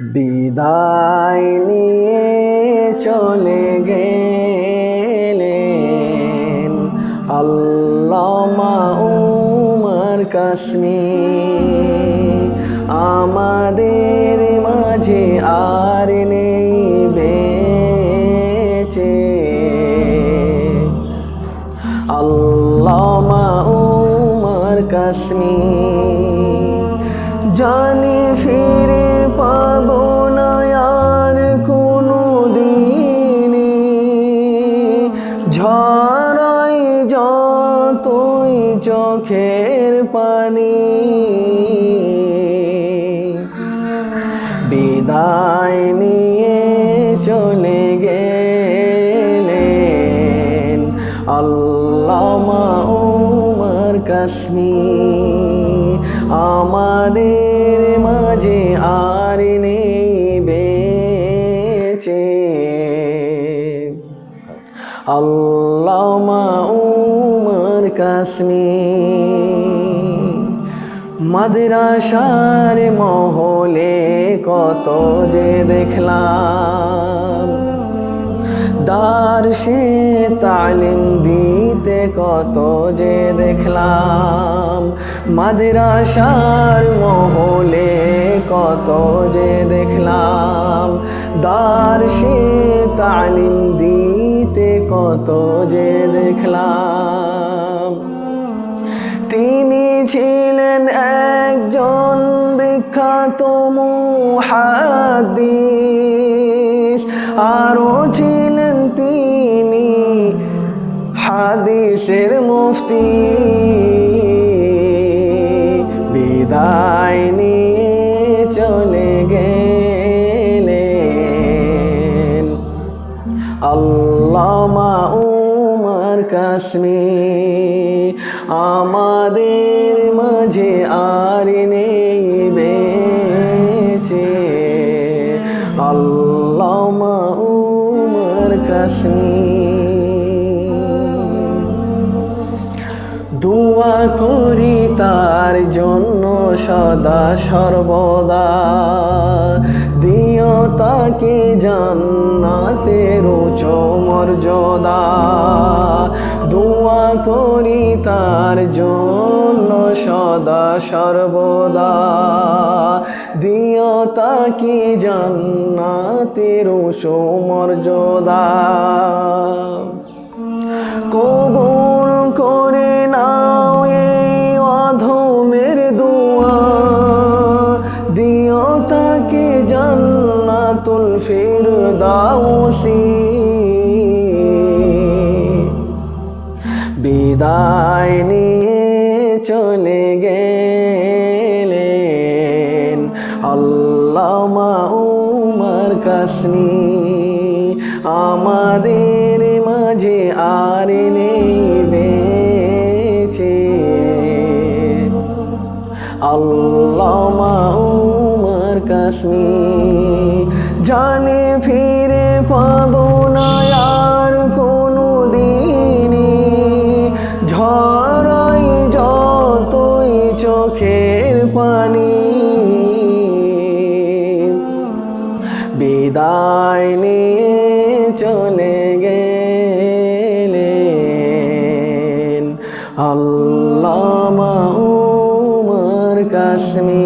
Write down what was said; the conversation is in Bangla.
বিদায় নিয়ে চলে গেলেন আল্লামা উমার কাশ্মীর। আমাদের মাঝে আর নেই বেঁচে। আল্লামা উমার কাশ্মীর। জানি ফিরে পাবো না আর কোনো দিনে। ঝরাই যতই চোখের পানি, বিদায় নিয়ে চলে গেলেন আল্লামা উমার কাশ্মীর। আমাদের আর নেই বেঁচে আল্লামা উমার কাশ্মীর মাদ্রাসার মহলে কত যে দেখলাম। দার সে তালিম দিতে কত যে দেখলাম। মাদ্রাসার মহলে কত যে দেখলাম। দার সে তালিম দিতে কত যে দেখলাম। তিনি ছিলেন একজন বিখ্যাত মুহাদ্দিস। আরও হাদিসের মুফতি। বিদায় নিয়ে চলে গেলেন। আল্লামা উমার কাশ্মীর, আমাদের মাঝে আর নেই বেঁচে। আল্লামা উমার কাশ্মীর। দোয়া করি তার জন্য সদা সর্বদা। দিও তাকে জান্নাতের উচ্চ মর্যাদা। দোয়া করি তার জন্য সদা সর্বদা। দিও তাকে জান্নাতের উচ্চ মর্যাদা। কবুল করে ফিরদাউসি বিদায় নিয়ে চলে গেলেন আল্লামা উমার আমাদের মাঝে আর নেই বেঁচে। আল্লামা উমার কাশ্মীর জানে ফিরে পাবো না আর কোনো দিনে ঝরাই যতই চোখের পানি। বিদায় নিয়ে চলে গেলে আল্লাহ মাহুমার কাশ্মীর।